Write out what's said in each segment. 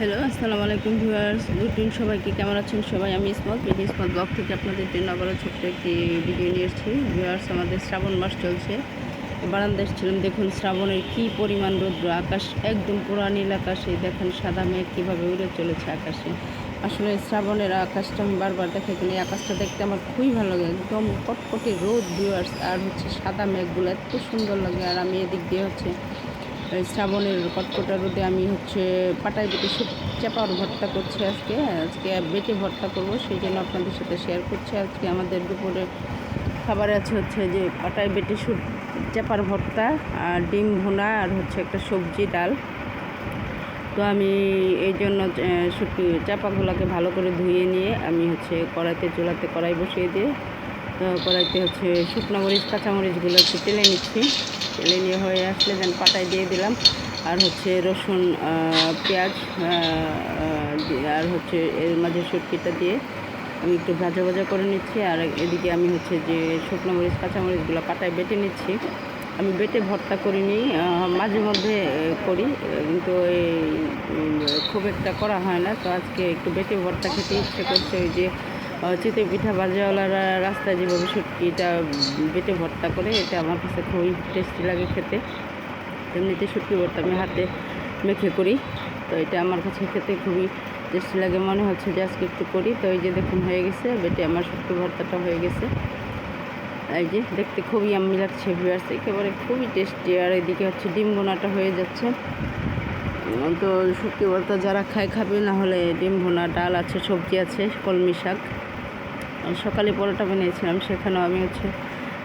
Hello আসসালামু আলাইকুম viewers. Good evening সবাইকে কেমন আছেন? সবাই, আমি ইসমত। বিডি ইসমত ব্লগ থেকে আপনাদের জন্য আবারও ছোট্ট একটি ভিডিও নিয়ে এসেছি। ভিউয়ার্স, আমাদের শ্রাবণ মাস চলছে। বারান্দায় ছিলাম দেখুন শ্রাবণের কি পরিমাণ রৌদ্র। আকাশ একদম পুরা নীল আকাশে, দেখেন সাদা মেঘ কীভাবে উড়ে চলেছে আকাশে। আসলে শ্রাবণের আকাশটা আমি বারবার দেখে এই আকাশটা দেখতে আমার খুবই ভালো লাগে। একদম কটকটে রোদ, ভিউয়ার্স, আর হচ্ছে সাদা মেঘগুলো এত সুন্দর লাগে, আর আমি এদিক দিয়ে হচ্ছে শ্রাবণের কটকটা রোদে আমি হচ্ছে পাটায় বেটে শুট চাপার ভর্তা করছি আজকে আজকে বেটে ভর্তা করব, সেই জন্য আপনাদের সাথে শেয়ার করছি। আজকে আমাদের দুপুরে খাবার আছে হচ্ছে যে পাটায় বেটে শুট চাপার ভর্তা আর ডিম ভুনা আর হচ্ছে একটা সবজি ডাল। তো আমি এই জন্য শুটকি চাপাগুলোকে ভালো করে ধুয়ে নিয়ে আমি হচ্ছে কড়াইতে, চুলাতে কড়াই বসিয়ে দিয়ে, তো কড়াইতে হচ্ছে শুকনো মরিচ, কাঁচামরিচগুলো একটু তেলে নিচ্ছি। নিয়ে হয়ে আসলে দেন পাটায় দিয়ে দিলাম। আর হচ্ছে রসুন পেঁয়াজ আর হচ্ছে এর মাঝে শুটকিটা দিয়ে আমি একটু ভাজা ভাজা করে নিচ্ছি। আর এদিকে আমি হচ্ছে যে শুকনো মরিচ কাঁচামরিচগুলো পাটায় বেটে নিচ্ছি। আমি বেটে ভর্তা করিনি মাঝে মধ্যে করি, কিন্তু এই, খুব একটা করা হয় না। তো আজকে একটু বেটে ভর্তা খেতে ইচ্ছে করছে ওই যে চিতই পিঠা বাজাওয়ালারা রাস্তায় যেভাবে শুটকিটা বেটে ভর্তা করে, এটা আমার কাছে খুবই টেস্টি লাগে খেতে। এমনিতে শুটকি ভর্তা আমি হাতে মেখে করি, তো এটা আমার কাছে খেতে খুবই টেস্টি লাগে। মনে হচ্ছে যে আজকে একটু করি, তো এই যে দেখুন হয়ে গেছে, বেটে আমার শুটকি ভর্তাটা হয়ে গেছে। এই যে দেখতে খুবই আম্মি লাগছে ভিউয়ার্স একেবারে খুবই টেস্টি আর এদিকে হচ্ছে ডিম বোনাটা হয়ে যাচ্ছে। তো শুটকি ভর্তা যারা খায় খাবে, না হলে ডিম ভোনা, ডাল আছে, সবজি আছে, কলমি শাক। সকালে পরোটা বানিয়েছিলাম, সেখানেও আমি হচ্ছে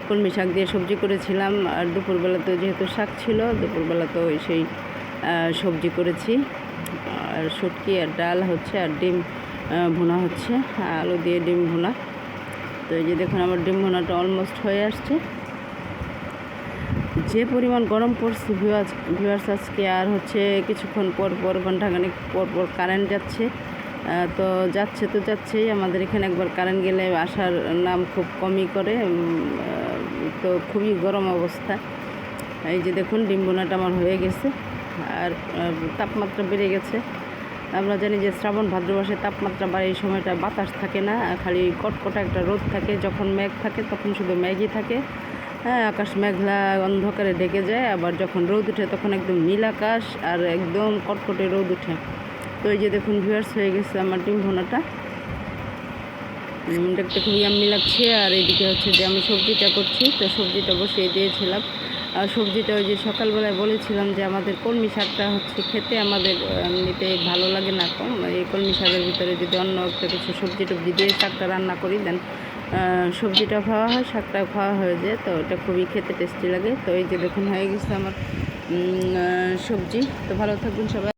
কলমি শাক দিয়ে সবজি করেছিলাম। আর দুপুরবেলাতে যেহেতু শাক ছিল, দুপুরবেলা তো ওই সেই সবজি করেছি। আর শুটকি, আর ডাল হচ্ছে, আর ডিম ভুনা হচ্ছে, আলু দিয়ে ডিম ভুনা। তো এই যে দেখুন, আমার ডিম ভুনাটা অলমোস্ট হয়ে আসছে। যে পরিমাণ গরম পড়ছে ভিউয়ার্স ভিউয়ার্স আজকে আর হচ্ছে কিছুক্ষণ পর পর, ঘন্টাখানেক পর পর কারেন্ট যাচ্ছে। তো যাচ্ছে তো যাচ্ছেই। আমাদের এখানে একবার কারেন্ট গেলে আসার নাম খুব কমই করে। তো খুবই গরম অবস্থা। এই যে দেখুন ডিম বোনাটা আমার হয়ে গেছে। আর তাপমাত্রা বেড়ে গেছে। আমরা জানি যে শ্রাবণ ভাদ্র মাসে তাপমাত্রা বাড়ে এই সময়টা বাতাস থাকে না, খালি কটকটা একটা রোদ থাকে। যখন মেঘ থাকে, তখন শুধু মেঘই থাকে। হ্যাঁ আকাশ মেঘলা, অন্ধকারে ঢেকে যায়। আবার যখন রোদ উঠে, তখন একদম নীল আকাশ আর একদম কটকটে রোদ উঠে। তো এই যে দেখুন ভিউয়ার্স হয়ে গেছে আমার ডিম ভোনাটা। দেখতে খুবই আম্মি লাগছে। আর এদিকে হচ্ছে যে আমি সবজিটা করছি, তো সবজিটা বসিয়ে দিয়েছিলাম। আর সবজিটা ওই যে সকালবেলায় বলেছিলাম যে আমাদের কলমি শাকটা হচ্ছে খেতে আমাদের এমনিতে ভালো লাগে না কম। এই কলমি শাকের ভিতরে যদি অন্য একটা কিছু সবজি টবজি দিয়ে শাকটা রান্না করি দেন সবজিটা খাওয়া হয় শাকটাও খাওয়া হয়ে যায়। তো এটা খুবই খেতে টেস্টি লাগে। তো এই যে দেখুন হয়ে গেছে আমার সবজি। তো ভালো থাকবেন সবাই।